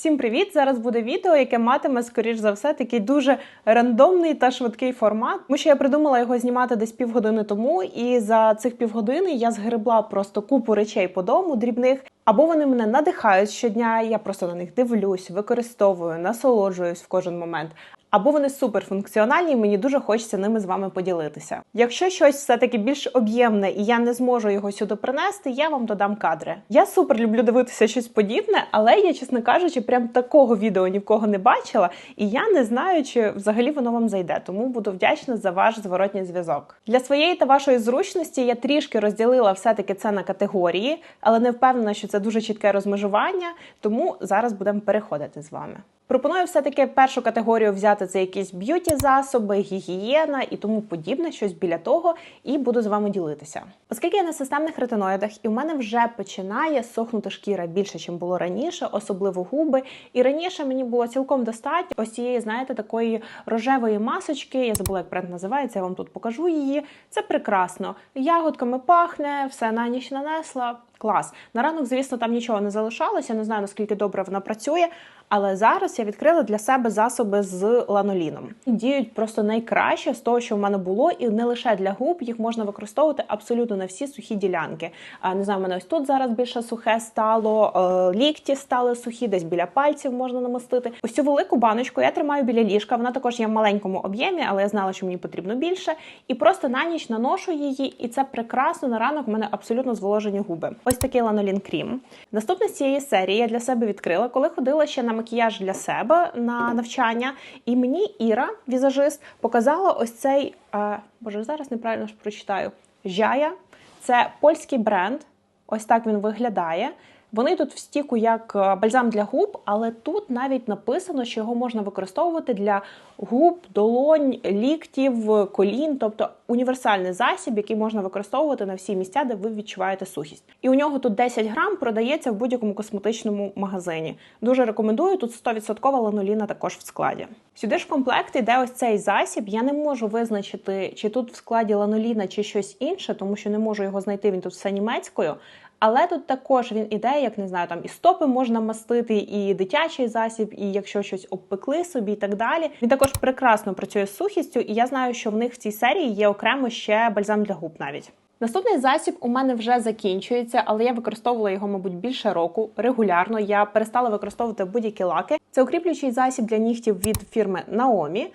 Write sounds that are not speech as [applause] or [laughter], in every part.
Всім привіт! Зараз буде відео, яке матиме, скоріш за все, такий дуже рандомний та швидкий формат. Тому що я придумала його знімати десь півгодини тому, і за цих півгодини я згребла просто купу речей по дому, дрібних. Або вони мене надихають щодня, я просто на них дивлюсь, використовую, насолоджуюсь в кожен момент. Або вони суперфункціональні, і мені дуже хочеться ними з вами поділитися. Якщо щось все-таки більш об'ємне і я не зможу його сюди принести, я вам додам кадри. Я супер люблю дивитися щось подібне, але я, чесно кажучи, прям такого відео ні в кого не бачила, і я не знаю, чи взагалі воно вам зайде. Тому буду вдячна за ваш зворотній зв'язок. Для своєї та вашої зручності я трішки розділила все-таки це на категорії, але не впевнена, що це дуже чітке розмежування. Тому зараз будемо переходити з вами. Пропоную все-таки першу категорію взяти це якісь б'юті засоби, гігієна і тому подібне, щось біля того, і буду з вами ділитися. Оскільки я на системних ретиноїдах, і в мене вже починає сохнути шкіра більше, ніж було раніше, особливо губи. І раніше мені було цілком достатньо ось цієї, знаєте, такої рожевої масочки. Я забула, як бренд називається, я вам тут покажу її. Це прекрасно. Ягодками пахне, все на ніч нанесла. Клас. На ранок, звісно, там нічого не залишалося. Не знаю наскільки добре вона працює. Але зараз я відкрила для себе засоби з ланоліном. Діють просто найкраще з того, що в мене було, і не лише для губ їх можна використовувати абсолютно на всі сухі ділянки. А не знаю, в мене ось тут зараз більше сухе стало, е, лікті стали сухі, десь біля пальців можна намастити. Ось цю велику баночку я тримаю біля ліжка. Вона також є в маленькому об'ємі, але я знала, що мені потрібно більше. І просто на ніч наношу її, і це прекрасно на ранок. в мене абсолютно зволожені губи. Ось такий ланолін крім. Наступне з цієї серії я для себе відкрила, коли ходила ще на макіяж для себе на навчання, і мені Іра, візажист, показала ось цей. е, боже, зараз неправильно ж прочитаю. Жая. Це польський бренд. Ось так він виглядає. Вони тут в стіку як е, бальзам для губ, але тут навіть написано, що його можна використовувати для губ, долонь, ліктів, колін, тобто універсальний засіб, який можна використовувати на всі місця, де ви відчуваєте сухість. І у нього тут 10 грам продається в будь-якому косметичному магазині. Дуже рекомендую. Тут 100% ланоліна також в складі. Сюди ж в комплект йде ось цей засіб. Я не можу визначити, чи тут в складі ланоліна, чи щось інше, тому що не можу його знайти. Він тут все німецькою. Але тут також він іде, як не знаю, там і стопи можна мастити, і дитячий засіб, і якщо щось обпекли собі, і так далі. Він також прекрасно працює з сухістю, і я знаю, що в них в цій серії є окремо ще бальзам для губ навіть. Наступний засіб у мене вже закінчується, але я використовувала його, мабуть, більше року регулярно. Я перестала використовувати будь-які лаки. Це укріплюючий засіб для нігтів від фірми Naomi.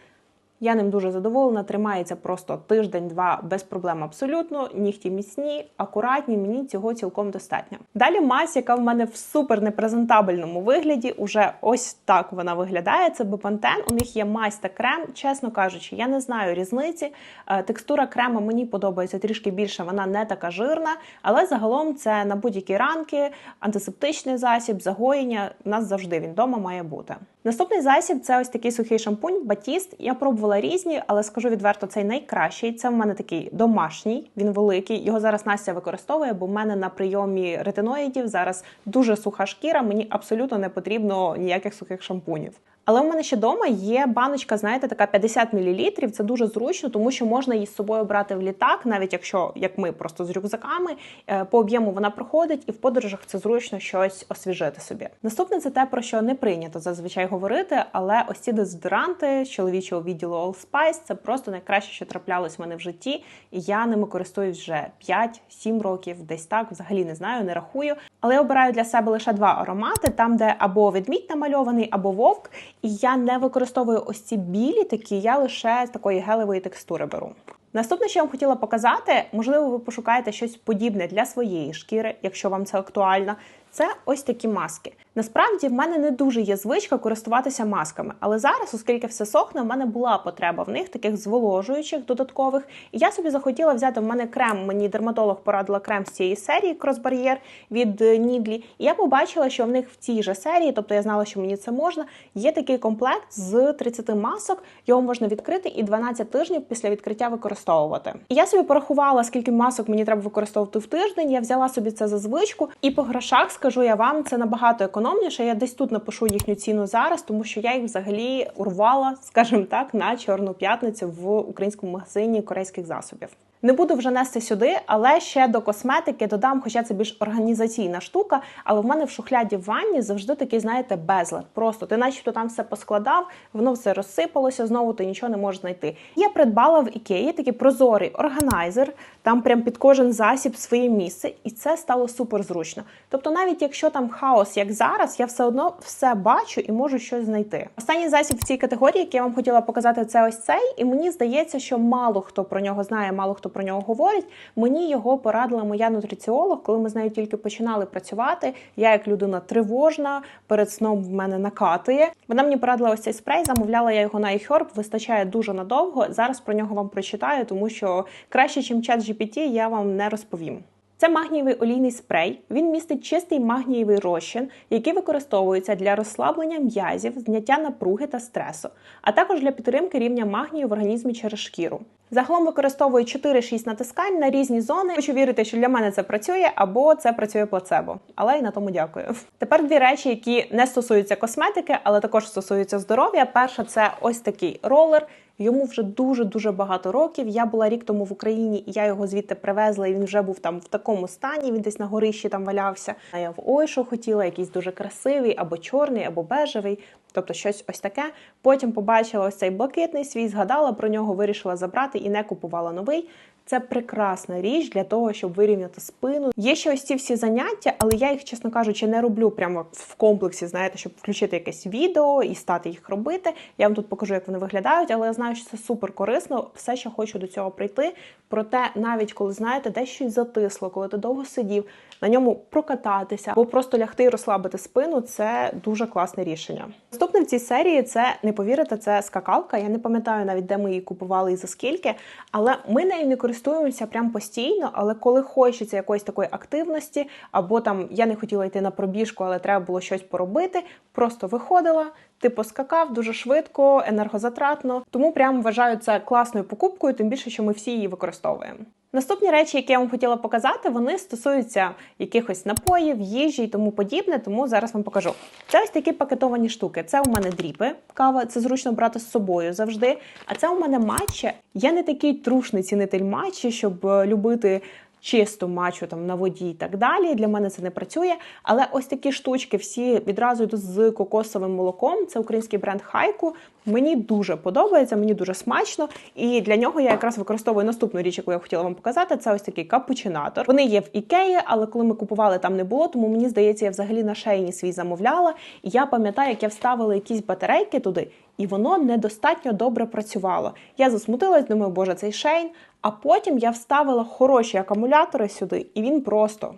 Я ним дуже задоволена, тримається просто тиждень-два без проблем абсолютно. Нігті міцні, акуратні, мені цього цілком достатньо. Далі мазь, яка в мене в супер непрезентабельному вигляді, уже ось так вона виглядає. Це Бепантен. У них є мазь та крем. Чесно кажучи, я не знаю різниці. Е, текстура крема мені подобається трішки більше, вона не така жирна, але загалом це на будь-які ранки, антисептичний засіб, загоєння. У нас завжди він вдома має бути. Наступний засіб це ось такий сухий шампунь, батіст. Я пробувала різні, але скажу відверто, цей найкращий. Це в мене такий домашній, він великий. Його зараз Настя використовує, бо в мене на прийомі ретиноїдів зараз дуже суха шкіра. Мені абсолютно не потрібно ніяких сухих шампунів. Але у мене ще вдома є баночка, знаєте, така 50 мл. Це дуже зручно, тому що можна її з собою брати в літак, навіть якщо як ми просто з рюкзаками е, по об'єму вона проходить, і в подорожах це зручно щось освіжити собі. Наступне це те, про що не прийнято зазвичай говорити, але ось ці дезодоранти з чоловічого відділу All Spice – це просто найкраще, що траплялось в мене в житті, і я ними користуюсь вже 5-7 років, десь так взагалі не знаю, не рахую. Але я обираю для себе лише два аромати: там, де або ведмідь намальований, або вовк. І я не використовую ось ці білі такі, я лише з такої гелевої текстури беру. Наступне, що я вам хотіла показати, можливо, ви пошукаєте щось подібне для своєї шкіри, якщо вам це актуально. Це ось такі маски. Насправді в мене не дуже є звичка користуватися масками, але зараз, оскільки все сохне, в мене була потреба в них, таких зволожуючих додаткових. І я собі захотіла взяти в мене крем. Мені дерматолог порадила крем з цієї серії кросбар'єр від Нідлі. І я побачила, що в них в цій же серії, тобто я знала, що мені це можна. Є такий комплект з 30 масок. Його можна відкрити і 12 тижнів після відкриття використовувати. І я собі порахувала, скільки масок мені треба використовувати в тиждень. Я взяла собі це за звичку, і по грошах скажу я вам, це набагато економніше. Я десь тут напишу їхню ціну зараз, тому що я їх взагалі урвала, скажімо так, на чорну п'ятницю в українському магазині корейських засобів. Не буду вже нести сюди, але ще до косметики додам, хоча це більш організаційна штука. Але в мене в шухляді в ванні завжди такий, знаєте, безлад. Просто ти, начебто, там все поскладав, воно все розсипалося, знову ти нічого не можеш знайти. Я придбала в ікеї такий прозорий органайзер, там прям під кожен засіб своє місце, і це стало супер зручно. Тобто, навіть якщо там хаос, як зараз, я все одно все бачу і можу щось знайти. Останній засіб в цій категорії, який я вам хотіла показати, це ось цей. І мені здається, що мало хто про нього знає, мало хто про нього говорять. Мені його порадила моя нутриціолог, коли ми з нею тільки починали працювати. Я, як людина тривожна, перед сном в мене накатує. Вона мені порадила ось цей спрей. Замовляла я його на iHerb, вистачає дуже надовго. Зараз про нього вам прочитаю, тому що краще, ніж чат GPT, я вам не розповім. Це магнієвий олійний спрей. Він містить чистий магнієвий розчин, який використовується для розслаблення м'язів, зняття напруги та стресу, а також для підтримки рівня магнію в організмі через шкіру. Загалом використовую 4-6 натискань на різні зони. Хочу вірити, що для мене це працює або це працює плацебо. Але й на тому дякую. Тепер дві речі, які не стосуються косметики, але також стосуються здоров'я. Перша це ось такий ролер. Йому вже дуже-дуже багато років. Я була рік тому в Україні, і я його звідти привезла, і він вже був там в такому стані. Він десь на горищі там валявся. А я в ой, що хотіла, якийсь дуже красивий, або чорний, або бежевий. Тобто щось ось таке. Потім побачила ось цей блакитний свій, згадала про нього, вирішила забрати і не купувала новий. Це прекрасна річ для того, щоб вирівняти спину. Є ще ось ці всі заняття, але я їх, чесно кажучи, не роблю прямо в комплексі, знаєте, щоб включити якесь відео і стати їх робити. Я вам тут покажу, як вони виглядають, але я знаю, що це супер корисно. Все ще хочу до цього прийти. Проте, навіть коли знаєте, дещо щось затисло, коли ти довго сидів, на ньому прокататися або просто лягти і розслабити спину це дуже класне рішення. Наступне в цій серії це не повірите, це скакалка. Я не пам'ятаю навіть, де ми її купували і за скільки, але ми нею не користуємося прям постійно. Але коли хочеться якоїсь такої активності, або там я не хотіла йти на пробіжку, але треба було щось поробити, просто виходила. Ти поскакав дуже швидко, енергозатратно, тому прямо вважаю це класною покупкою, тим більше, що ми всі її використовуємо. Наступні речі, які я вам хотіла показати, вони стосуються якихось напоїв, їжі і тому подібне, тому зараз вам покажу. Це ось такі пакетовані штуки. Це у мене дріпи, кава, це зручно брати з собою завжди. А це у мене матча. Я не такий трушний цінитель матчі, щоб е, любити чисту мачу там на воді і так далі. Для мене це не працює. Але ось такі штучки всі відразу йдуть з кокосовим молоком. Це український бренд Хайку. Мені дуже подобається, мені дуже смачно. І для нього я якраз використовую наступну річ, яку я хотіла вам показати. Це ось такий капучинатор. Вони є в ікеї, але коли ми купували, там не було. Тому мені здається, я взагалі на шейні свій замовляла. І я пам'ятаю, як я вставила якісь батарейки туди, і воно недостатньо добре працювало. Я засмутилась, думаю, боже, цей шейн. А потім я вставила хороші акумулятори сюди, і він просто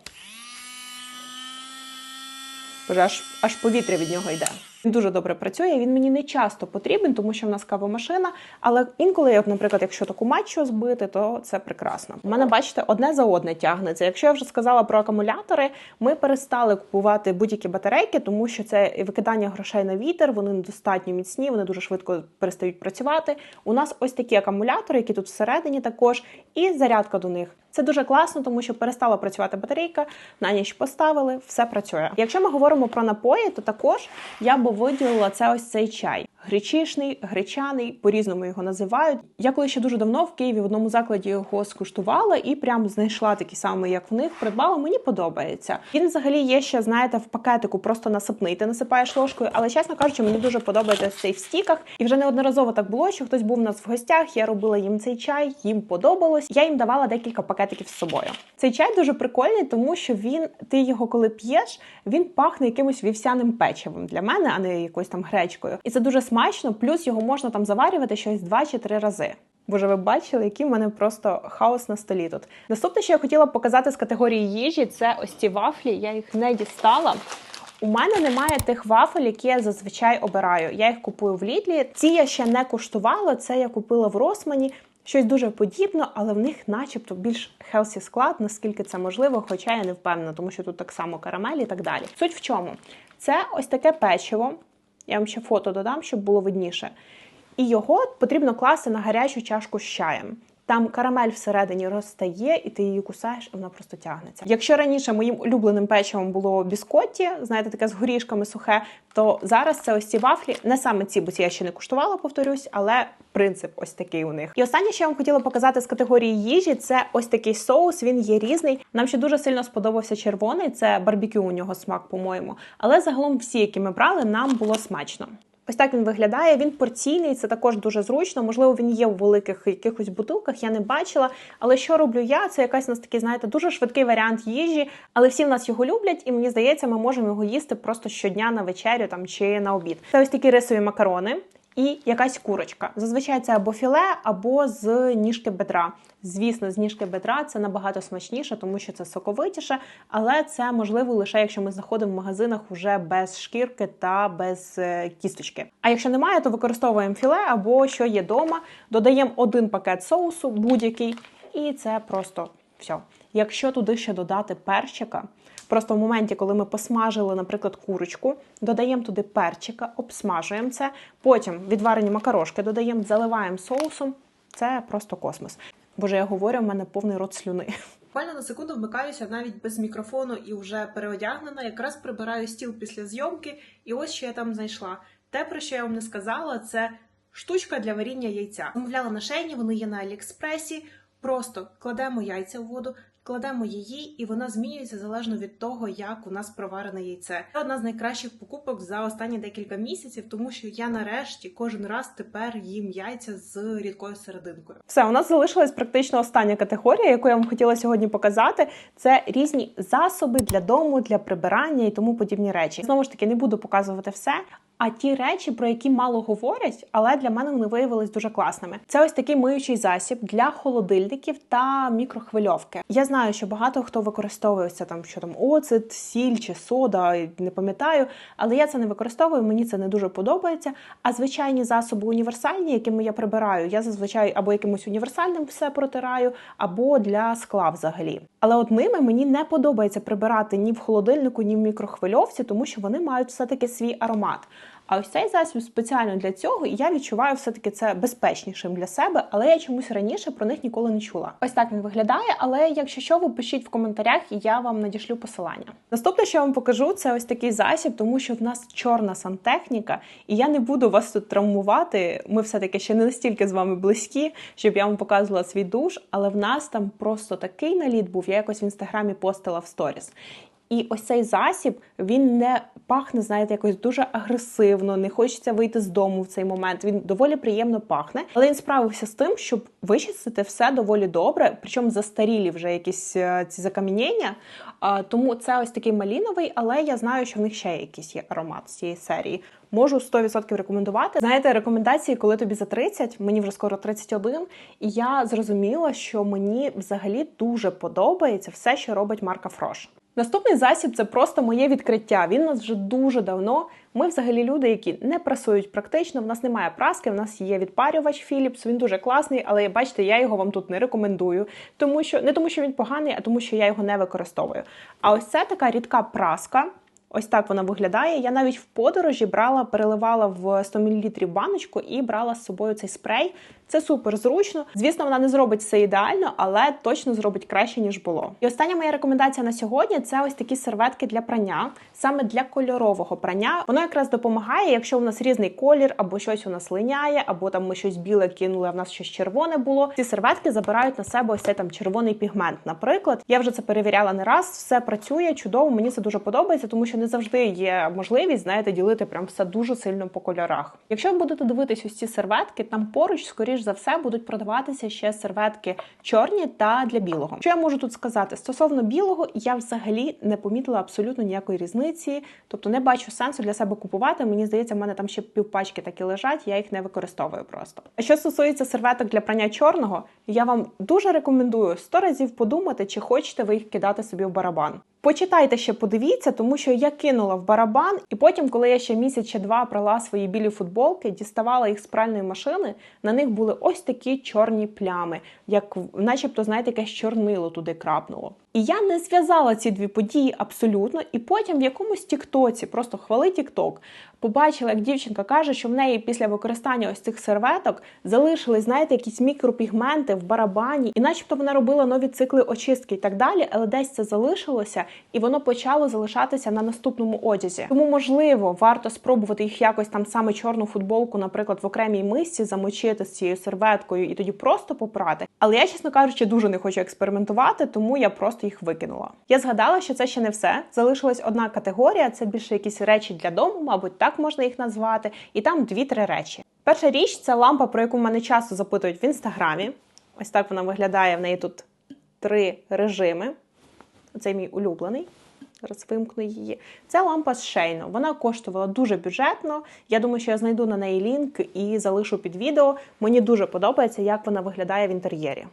Боже, аж аж повітря від нього йде. Він дуже добре працює. Він мені не часто потрібен, тому що в нас кавомашина. Але інколи, от, наприклад, якщо таку матчу збити, то це прекрасно. У мене, бачите, одне за одне тягнеться. Якщо я вже сказала про акумулятори, ми перестали купувати будь-які батарейки, тому що це викидання грошей на вітер, вони недостатньо міцні, вони дуже швидко перестають працювати. У нас ось такі акумулятори, які тут всередині також, і зарядка до них. Це дуже класно, тому що перестала працювати батарейка, на ніч поставили, все працює. Якщо ми говоримо про напої, то також я би виділила це ось цей чай гречишний, гречаний, по-різному його називають. Я коли ще дуже давно в Києві в одному закладі його скуштувала і прям знайшла такий самий, як в них, придбала. Мені подобається. Він взагалі є ще, знаєте, в пакетику просто насипний. Ти насипаєш ложкою, але чесно кажучи, мені дуже подобається цей в стіках. І вже неодноразово так було, що хтось був у нас в гостях. Я робила їм цей чай, їм подобалось. Я їм давала декілька пакетиків з собою. Цей чай дуже прикольний, тому що він, ти його коли п'єш, він пахне якимось вівсяним печивом для мене, а не якоюсь там гречкою. І це дуже смачно, плюс його можна там заварювати щось два чи три рази. Боже, ви бачили, який в мене просто хаос на столі тут. Наступне, що я хотіла показати з категорії їжі, це ось ці вафлі. Я їх не дістала. У мене немає тих вафель, які я зазвичай обираю. Я їх купую в Лідлі. Ці я ще не куштувала. Це я купила в Росмані. Щось дуже подібно, але в них, начебто, більш хелсі склад, наскільки це можливо, хоча я не впевнена, тому що тут так само карамель і так далі. Суть в чому? Це ось таке печиво. Я вам ще фото додам, щоб було видніше. І його потрібно класти на гарячу чашку з чаєм. Там карамель всередині розтає, і ти її кусаєш, і вона просто тягнеться. Якщо раніше моїм улюбленим печивом було біскотті, знаєте, таке з горішками сухе, то зараз це ось ці вафлі, не саме ці, бо ці я ще не куштувала, повторюсь, але принцип ось такий у них. І останнє, що я вам хотіла показати з категорії їжі, це ось такий соус. Він є різний. Нам ще дуже сильно сподобався червоний. Це барбекю у нього смак, по-моєму. Але загалом всі, які ми брали, нам було смачно. Ось так він виглядає. Він порційний, це також дуже зручно. Можливо, він є у великих якихось бутилках, я не бачила. Але що роблю я? Це якась у нас такий, знаєте, дуже швидкий варіант їжі, але всі в нас його люблять, і мені здається, ми можемо його їсти просто щодня на вечерю там чи на обід. Це ось такі рисові макарони. І якась курочка. Зазвичай це або філе, або з ніжки бедра. Звісно, з ніжки бедра це набагато смачніше, тому що це соковитіше, але це можливо лише якщо ми знаходимо в магазинах уже без шкірки та без е, кісточки. А якщо немає, то використовуємо філе або що є вдома, додаємо один пакет соусу, будь-який, і це просто все. Якщо туди ще додати перчика. Просто в моменті, коли ми посмажили, наприклад, курочку, додаємо туди перчика, обсмажуємо це, потім відварені макарошки додаємо, заливаємо соусом. Це просто космос. Боже, я говорю, в мене повний рот слюни. Буквально на секунду вмикаюся навіть без мікрофону і вже переодягнена. Якраз прибираю стіл після зйомки, і ось що я там знайшла. Те, про що я вам не сказала, це штучка для варіння яйця. Замовляла на шейні, вони є на Аліекспресі. Просто кладемо яйця в воду, кладемо її, і вона змінюється залежно від того, як у нас проварене яйце. Це одна з найкращих покупок за останні декілька місяців, тому що я нарешті кожен раз тепер їм яйця з рідкою серединкою. Все, у нас залишилась практично остання категорія, яку я вам хотіла сьогодні показати. Це різні засоби для дому, для прибирання і тому подібні речі. Знову ж таки, не буду показувати все. А ті речі, про які мало говорять, але для мене вони виявились дуже класними. Це ось такий миючий засіб для холодильників та мікрохвильовки. Я знаю, що багато хто використовує це там, що там оцет, сіль чи сода, не пам'ятаю, але я це не використовую, мені це не дуже подобається. А звичайні засоби універсальні, якими я прибираю, я зазвичай або якимось універсальним все протираю, або для скла взагалі. Але от ними мені не подобається прибирати ні в холодильнику, ні в мікрохвильовці, тому що вони мають все-таки свій аромат. А ось цей засіб спеціально для цього, і я відчуваю все-таки це безпечнішим для себе, але я чомусь раніше про них ніколи не чула. Ось так він виглядає, але якщо що, ви пишіть в коментарях, і я вам надішлю посилання. Наступне, що я вам покажу, це ось такий засіб, тому що в нас чорна сантехніка, і я не буду вас тут травмувати. Ми все-таки ще не настільки з вами близькі, щоб я вам показувала свій душ, але в нас там просто такий наліт був. Я якось в інстаграмі постила в сторіс. І ось цей засіб він не пахне, знаєте, якось дуже агресивно, не хочеться вийти з дому в цей момент. Він доволі приємно пахне, але він справився з тим, щоб вичистити все доволі добре, причому застарілі вже якісь е, ці закам'янення. Тому це ось такий маліновий, але я знаю, що в них ще якийсь є аромат з цієї серії. Можу 100% рекомендувати. Знаєте, рекомендації, коли тобі за 30, мені вже скоро 31, і я зрозуміла, що мені взагалі дуже подобається все, що робить марка Фрош. Наступний засіб це просто моє відкриття. Він у нас вже дуже давно. Ми взагалі люди, які не прасують практично. В нас немає праски, в нас є відпарювач Philips, Він дуже класний, але бачите, я його вам тут не рекомендую, тому що не тому, що він поганий, а тому, що я його не використовую. А ось це така рідка праска. Ось так вона виглядає. Я навіть в подорожі брала, переливала в 100 мл баночку і брала з собою цей спрей. Це супер зручно. Звісно, вона не зробить все ідеально, але точно зробить краще, ніж було. І остання моя рекомендація на сьогодні це ось такі серветки для прання, саме для кольорового прання. Воно якраз допомагає, якщо у нас різний колір, або щось у нас линяє, або там ми щось біле кинули, а в нас щось червоне було. Ці серветки забирають на себе ось цей там червоний пігмент. Наприклад, я вже це перевіряла не раз, все працює чудово. Мені це дуже подобається, тому що не завжди є можливість, знаєте, ділити прям все дуже сильно по кольорах. Якщо ви будете дивитись ось ці серветки, там поруч, скоріш за все, будуть продаватися ще серветки чорні та для білого. Що я можу тут сказати? Стосовно білого, я взагалі не помітила абсолютно ніякої різниці, тобто не бачу сенсу для себе купувати. Мені здається, в мене там ще півпачки такі лежать, я їх не використовую просто. А що стосується серветок для прання чорного, я вам дуже рекомендую сто разів подумати, чи хочете ви їх кидати собі в барабан. Почитайте ще, подивіться, тому що я кинула в барабан, і потім, коли я ще місяць чи два прала свої білі футболки, діставала їх з пральної машини, на них були ось такі чорні плями, як начебто, знаєте, якесь чорнило туди крапнуло. І я не зв'язала ці дві події абсолютно. І потім в якомусь тіктоці, просто хвали тікток, побачила, як дівчинка каже, що в неї після використання ось цих серветок залишились, знаєте, якісь мікропігменти в барабані, і начебто вона робила нові цикли очистки і так далі, але десь це залишилося, і воно почало залишатися на наступному одязі. Тому, можливо, варто спробувати їх якось там саме чорну футболку, наприклад, в окремій мисці замочити з цією серветкою і тоді просто попрати. Але я, чесно кажучи, дуже не хочу експериментувати, тому я просто їх викинула. Я згадала, що це ще не все. Залишилась одна категорія, це більше якісь речі для дому, мабуть, так можна їх назвати, і там дві-три речі. Перша річ це лампа, про яку мене часто запитують в інстаграмі. Ось так вона виглядає. В неї тут три режими. Оцей мій улюблений. Зараз вимкну її. Це лампа з Шейно. Вона коштувала дуже бюджетно. Я думаю, що я знайду на неї лінк і залишу під відео. Мені дуже подобається, як вона виглядає в інтер'єрі.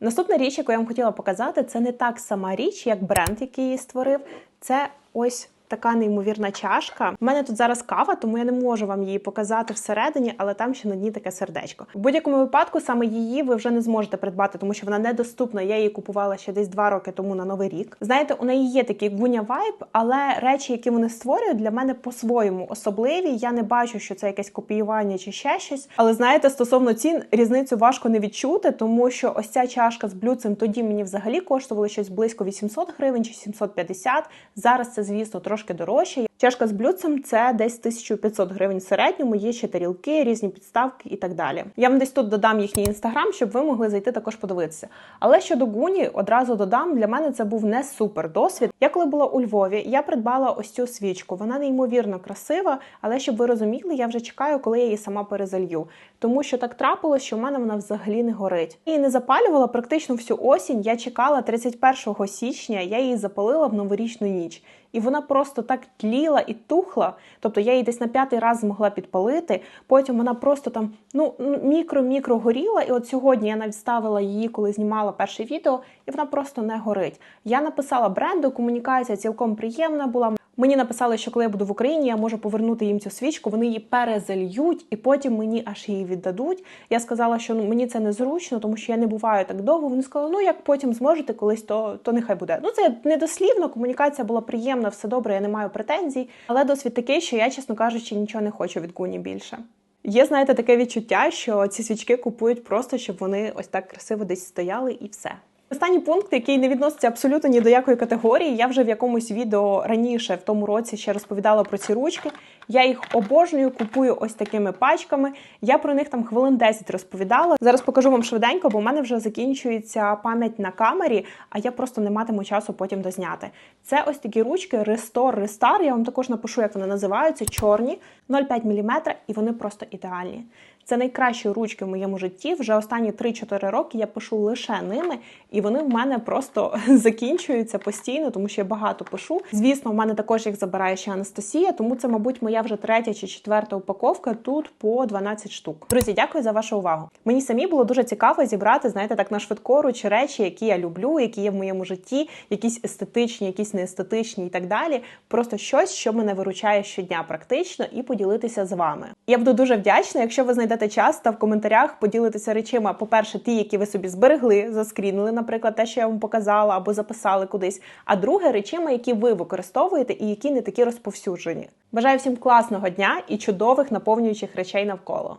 Наступна річ, яку я вам хотіла показати, це не так сама річ, як бренд, який її створив. Це ось така неймовірна чашка. У мене тут зараз кава, тому я не можу вам її показати всередині, але там ще на дні таке сердечко. В будь-якому випадку саме її ви вже не зможете придбати, тому що вона недоступна. Я її купувала ще десь два роки тому на новий рік. Знаєте, у неї є такий гуня вайб, але речі, які вони створюють, для мене по-своєму особливі. Я не бачу, що це якесь копіювання чи ще щось. Але знаєте, стосовно цін, різницю важко не відчути, тому що ось ця чашка з блюдцем тоді мені взагалі коштувала щось близько 800 гривень чи 750. Зараз це, звісно, трошки дорожче. Чашка з блюдцем це десь 1500 гривень в середньому. Є ще тарілки, різні підставки і так далі. Я вам десь тут додам їхній інстаграм, щоб ви могли зайти також подивитися. Але щодо гуні, одразу додам для мене це був не супер досвід. Я коли була у Львові, я придбала ось цю свічку. Вона неймовірно красива, але щоб ви розуміли, я вже чекаю, коли я її сама перезалью. Тому що так трапилось, що в мене вона взагалі не горить. Я її не запалювала практично всю осінь. Я чекала 31 січня, я її запалила в новорічну ніч. І вона просто так тліла і тухла. Тобто я її десь на п'ятий раз змогла підпалити. Потім вона просто там ну мікро-мікро горіла. І от сьогодні я навіть ставила її, коли знімала перше відео, і вона просто не горить. Я написала бренду, комунікація цілком приємна була. Мені написали, що коли я буду в Україні, я можу повернути їм цю свічку. Вони її перезальють і потім мені аж її віддадуть. Я сказала, що ну мені це незручно, тому що я не буваю так довго. Вони сказали, ну як потім зможете колись, то то нехай буде. Ну це недослівно. Комунікація була приємна, все добре. Я не маю претензій. Але досвід такий, що я, чесно кажучи, нічого не хочу від Гуні більше. Є, знаєте, таке відчуття, що ці свічки купують просто, щоб вони ось так красиво десь стояли, і все. Останній пункт, який не відноситься абсолютно ні до якої категорії. Я вже в якомусь відео раніше в тому році ще розповідала про ці ручки. Я їх обожнюю, купую ось такими пачками. Я про них там хвилин 10 розповідала. Зараз покажу вам швиденько, бо в мене вже закінчується пам'ять на камері, а я просто не матиму часу потім дозняти. Це ось такі ручки Restore Restar. Я вам також напишу, як вони називаються. Чорні 0,5 мм, і вони просто ідеальні. Це найкращі ручки в моєму житті. Вже останні 3-4 роки я пишу лише ними, і вони в мене просто [laughs] закінчуються постійно, тому що я багато пишу. Звісно, в мене також їх забирає ще Анастасія, тому це, мабуть, моя вже третя чи четверта упаковка. Тут по 12 штук. Друзі, дякую за вашу увагу. Мені самі було дуже цікаво зібрати, знаєте, так на швидкоруч речі, які я люблю, які є в моєму житті, якісь естетичні, якісь неестетичні і так далі. Просто щось, що мене виручає щодня, практично, і поділитися з вами. Я буду дуже вдячна, якщо ви знайдете знайдете час та в коментарях поділитися речима. По-перше, ті, які ви собі зберегли, заскрінили, наприклад, те, що я вам показала або записали кудись. А друге, речима, які ви використовуєте і які не такі розповсюджені. Бажаю всім класного дня і чудових наповнюючих речей навколо.